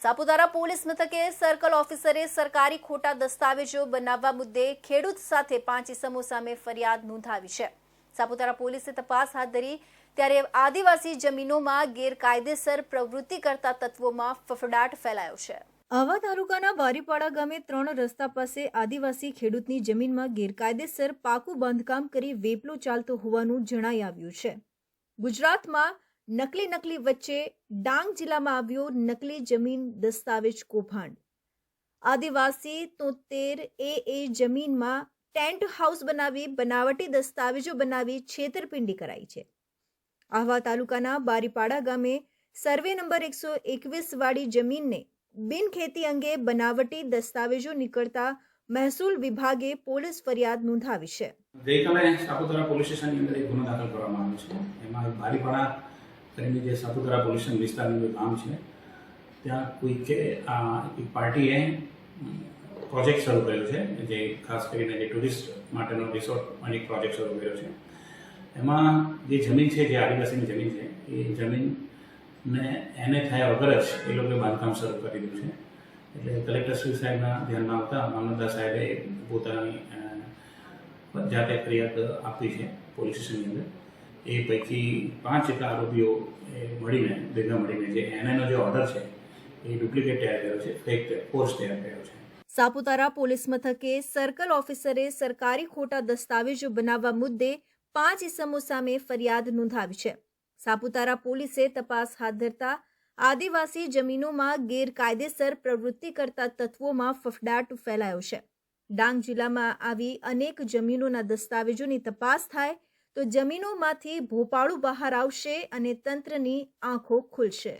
Saputara police મથકે circle ઓફિસરે સરકારી ખોટા દસ્તાવેજો બનાવવા મુદ્દે ખેડૂત સાથે પાંચ ઇસમો સામે ફરિયાદ નોંધાવી છે. સાપુતારા પોલીસે તપાસ હાથ ધરી ત્યારે આદિવાસી જમીનોમાં ગેરકાયદેસર પ્રવૃત્તિ કરતા તત્વોમાં ફફડાટ ફેલાયો છે. આવા તાલુકાના વારીપાડા ગામે ત્રણ રસ્તા પાસે આદિવાસી ખેડૂતની જમીનમાં ગેરકાયદેસર પાકું બાંધકામ કરી વેપલો ચાલતો હોવાનું જણાઈ આવ્યું છે. ગુજરાતમાં નકલી નકલી વચ્ચે ડાંગ જિલ્લામાં આવ્યો નકલી જમીન દસ્તાવેજ કૌભાંડ. આદિવાસી તોતેર એ એ જમીનમાં ટેન્ટ હાઉસ બનાવી, બનાવટી દસ્તાવેજો બનાવી છેતરપિંડી કરાઈ છે. આહવા તાલુકાના બારીપાડા ગામે સર્વે નંબર એકસો એકવીસ વાળી જમીનને બિનખેતી અંગે બનાવટી દસ્તાવેજો નીકળતા મહેસૂલ વિભાગે પોલીસ ફરિયાદ નોંધાવી છે. ગઈકાલે સાપુતારા પોલીસ સ્ટેશનની અંદર એક ગુનો દાખલ કરવામાં આવ્યો છે. એમાં બારીપાડા કરીને જે સાપુતારા પોલ્યુશન વિસ્તારનું જે કામ છે, ત્યાં કોઈકે આ એક પાર્ટીએ પ્રોજેક્ટ શરૂ કર્યો છે, જે ખાસ કરીને જે ટુરિસ્ટ માટેનો રિસોર્ટ એક પ્રોજેક્ટ શરૂ કર્યો છે. એમાં જે જમીન છે, જે આદિવાસીની જમીન છે, એ જમીનને એને થયા વગર જ એ લોકોએ બાંધકામ શરૂ કરી દીધું છે. એટલે કલેક્ટર શ્રી સાહેબના ધ્યાનમાં આવતા મામલતદાર સાહેબે પોતાની જાતે ફરિયાદ આપી છે પોલીસ સ્ટેશનની અંદર. એ પૈકી પાંચ જેટલા આરોપીઓ મળીને, ભેગા મળીને જે એનઆઈનો જે ઓર્ડર છે, એ ડુપ્લિકેટ તૈયાર કર્યો છે ફેક ફોર્સ તૈયાર કર્યો છે. સાપુતારા પોલીસ મથકે સર્કલ ઓફિસરે સરકારી ખોટા દસ્તાવેજો બનાવવા મુદ્દે પાંચ ઇસમો સામે ફરિયાદ નોંધાવી છે. સાપુતારા પોલીસે તપાસ હાથ ધરતા આદિવાસી જમીનોમાં ગેરકાયદેસર પ્રવૃત્તિ કરતા તત્વોમાં ફફડાટ ફેલાયો છે. ડાંગ જિલ્લામાં આવી અનેક જમીનોના દસ્તાવેજોની તપાસ થાય તો જમીનોમાંથી ભોપાળું બહાર આવશે અને તંત્રની આંખો ખુલશે.